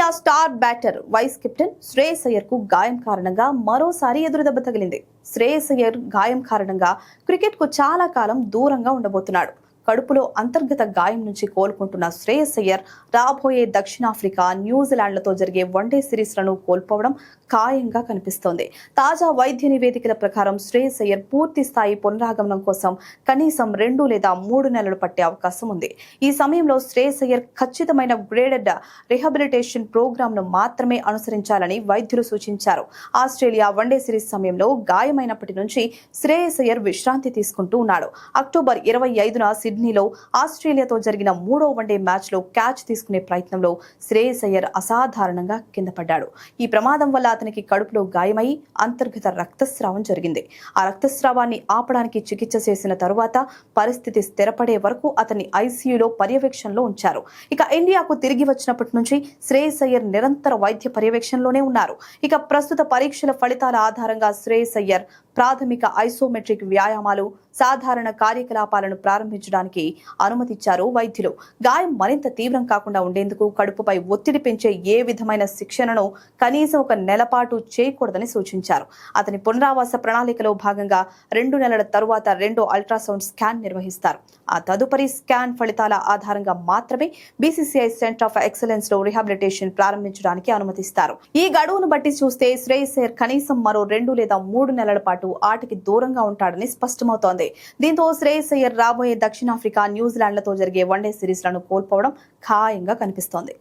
India star batter vice captain Shreyas అయ్యర్కు గాయం కారణంగా మరోసారి ఎదురుదెబ్బ తగిలింది. శ్రేయస్ అయ్యర్ గాయం కారణంగా క్రికెట్కు చాలా కాలం దూరంగా ఉండబోతున్నాడు. కడుపులో అంతర్గత గాయం నుంచి కోలుకుంటున్న శ్రేయస్ అయ్యర్ రాబోయే దక్షిణాఫ్రికా న్యూజిలాండ్లతో జరిగే వన్డే సిరీస్లను కోల్పోవడం ఖాయంగా కనిపిస్తోంది. తాజా వైద్య నివేదికల ప్రకారం శ్రేయస్ అయ్యర్ పూర్తి స్థాయి పునరాగమనం కోసం కనీసం రెండు లేదా మూడు నెలలు పట్టే అవకాశం ఉంది. ఈ సమయంలో శ్రేయస్ అయ్యర్ ఖచ్చితమైన గ్రేడెడ్ రిహాబిలిటేషన్ ప్రోగ్రాంను మాత్రమే అనుసరించాలని వైద్యులు సూచించారు. ఆస్ట్రేలియా వన్డే సిరీస్ సమయంలో గాయమైనప్పటి నుంచి శ్రేయస్ అయ్యర్ విశ్రాంతి తీసుకుంటూ ఉన్నాడు. అక్టోబర్ ఇరవై ఐదున సిడ్నీలో ఆస్ట్రేలియాతో జరిగిన మూడో వన్డే మ్యాచ్లో క్యాచ్ తీసుకునే ప్రయత్నంలో శ్రేయస్ అయ్యర్ అసాధారణంగా కింద పడ్డాడు. ఈ ప్రమాదం వల్ల అతనికి కడుపులో గాయమై అంతర్గత రక్తస్రావం జరిగింది. ఆ రక్తస్రావాన్ని ఆపడానికి చికిత్స చేసిన తరువాత పరిస్థితి స్థిరపడే వరకు అతన్ని ఐసీయూలో పర్యవేక్షణలో ఉంచారు. ఇక ఇండియాకు తిరిగి వచ్చినప్పటి నుంచి శ్రేయస్ అయ్యర్ నిరంతర వైద్య పర్యవేక్షణలోనే ఉన్నారు. ఇక ప్రస్తుత పరీక్షల ఫలితాల ఆధారంగా శ్రేయస్ అయ్యర్ ప్రాథమిక ఐసోమెట్రిక్ వ్యాయామాలు సాధారణ కార్యకలాపాలను ప్రారంభించడానికి అనుమతిచ్చారు వైద్యులు. గాయం మరింత తీవ్రం కాకుండా ఉండేందుకు కడుపుపై ఒత్తిడి పెంచే ఏ విధమైన శిక్షణను కనీసం ఒక నెలపాటు చేయకూడదని సూచించారు. అతని పునరావాస ప్రణాళికలో భాగంగా రెండు నెలల తరువాత రెండో అల్ట్రాసౌండ్ స్కాన్ నిర్వహిస్తారు. ఆ తదుపరి స్కాన్ ఫలితాల ఆధారంగా మాత్రమే బీసీసీఐ సెంటర్ ఆఫ్ ఎక్సలెన్స్లో రిహాబిలిటేషన్ ప్రారంభించడానికి అనుమతిస్తారు. ఈ గడువును బట్టి చూస్తే శ్రేయస్ కనీసం మరో రెండు లేదా మూడు నెలల పాటు ఆటకి దూరంగా ఉంటాడని స్పష్టమవుతోంది. దీంతో శ్రేయస్ అయ్యర్ రాబోయే దక్షిణాఫ్రికా న్యూజిలాండ్లతో జరిగే వన్డే సిరీస్లను కోల్పోవడం ఖాయంగా కనిపిస్తోంది.